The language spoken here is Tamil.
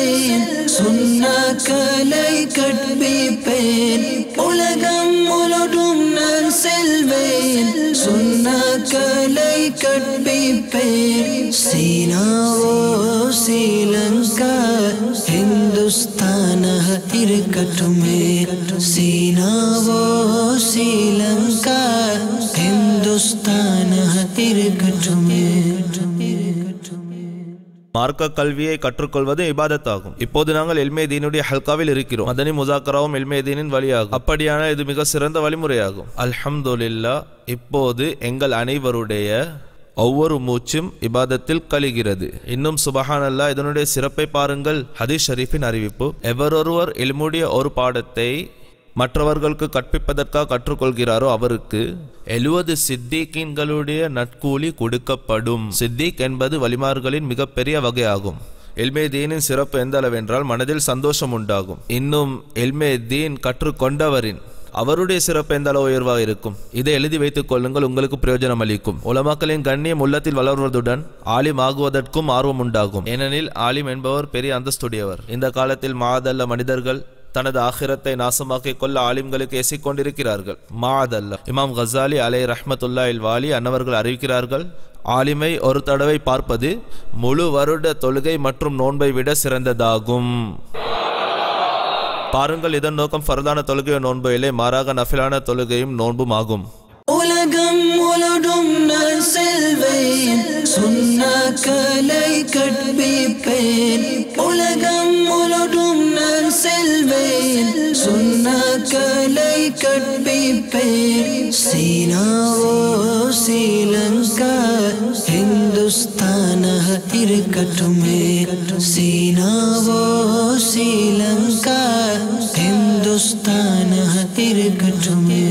செல்வேன் சுண்ணாக்களை கற்பிப்பேன். உலகம் முழுதும் நான் செல்வேன். சுண்ணாக்களை கற்பிப்பேன். சீனாவோ ஸ்ரீலங்கா ஹிந்துஸ்தானாக இருக்கட்டுமே. சீனாவோ ஸ்ரீலங்கா ஹிந்துஸ்தானாக இருக்கட்டுமே. மார்க்க கல்வியை கற்றுக்கொள்வது இபாதத்தாகும். இப்போது நாங்கள் எல்மே தீனுடைய ஹல்காவில் இருக்கிறோம். மதனி முசாக்கராவும் எல்மே தீனின் வழியாகும். அப்படியான இது மிக சிறந்த வழிமுறையாகும். அல்ஹம்துலில்லா இப்போது எங்கள் அனைவருடைய ஒவ்வொரு மூச்சும் இபாதத்தில் கழிகிறது. இன்னும் சுபஹானல்லா இதனுடைய சிறப்பை பாருங்கள். ஹதீஷ் ஷரீஃபின் அறிவிப்பு எவரொருவர் இல்முடைய ஒரு பாடத்தை மற்றவர்களுக்கு கற்பிப்பதற்காக கற்றுக்கொள்கிறாரோ அவருக்கு எழுவது சித்திகீன்களுடைய நட்கூலி கொடுக்கப்படும். சித்திக் என்பது வலிமார்களின் மிகப்பெரிய வகையாகும். எல்மே தீனின் சிறப்பு எந்த அளவென்றால் மனதில் சந்தோஷம் உண்டாகும். இன்னும் எல்மே தீன் கற்றுக்கொண்டவரின் அவருடைய சிறப்பு எந்த அளவு உயர்வாக இருக்கும்? இதை எழுதி வைத்துக் கொள்ளுங்கள் உங்களுக்கு பிரயோஜனம் அளிக்கும். உலமாக்களின் கண்ணியம் உள்ளத்தில் வளர்வதுடன் ஆலிம் ஆகுவதற்கும் ஆர்வம் உண்டாகும். ஏனெனில் ஆலிம் என்பவர் பெரிய அந்தஸ்துடையவர். இந்த காலத்தில் மாதல்ல மனிதர்கள் தனது ஆகிரத்தை நாசமாக்கிக் கொள்ள ஆலிம்களுக்கு ஏசிக் கொண்டிருக்கிறார்கள் மாதல்ல இமாம் கசாலி அலை ரஹ்மத்துல்லா இல் வாலி அன்னவர்கள் அறிவிக்கிறார்கள் ஆலிமை ஒரு தடவை பார்ப்பது முழு வருட தொழுகை மற்றும் நோன்பை விட சிறந்ததாகும். பாருங்கள் இதன் நோக்கம் ஃபரதான தொழுகையோ நோன்பு இல்லை மாறாக நஃபிலான தொழுகையும் நோன்பும் ஆகும். உலகம் முழுதும் நான் செல்வேன் கலை கற்பிப்பேன். செல்வேன் சுண்ணாக்களை கற்பிப்பேன் சீனாவோ ஸ்ரீலங்கா ஹிந்துஸ்தானாக இருக்கட்டுமே சீனாவோ ஸ்ரீலங்கா ஹிந்துஸ்தானாக இருக்கட்டுமே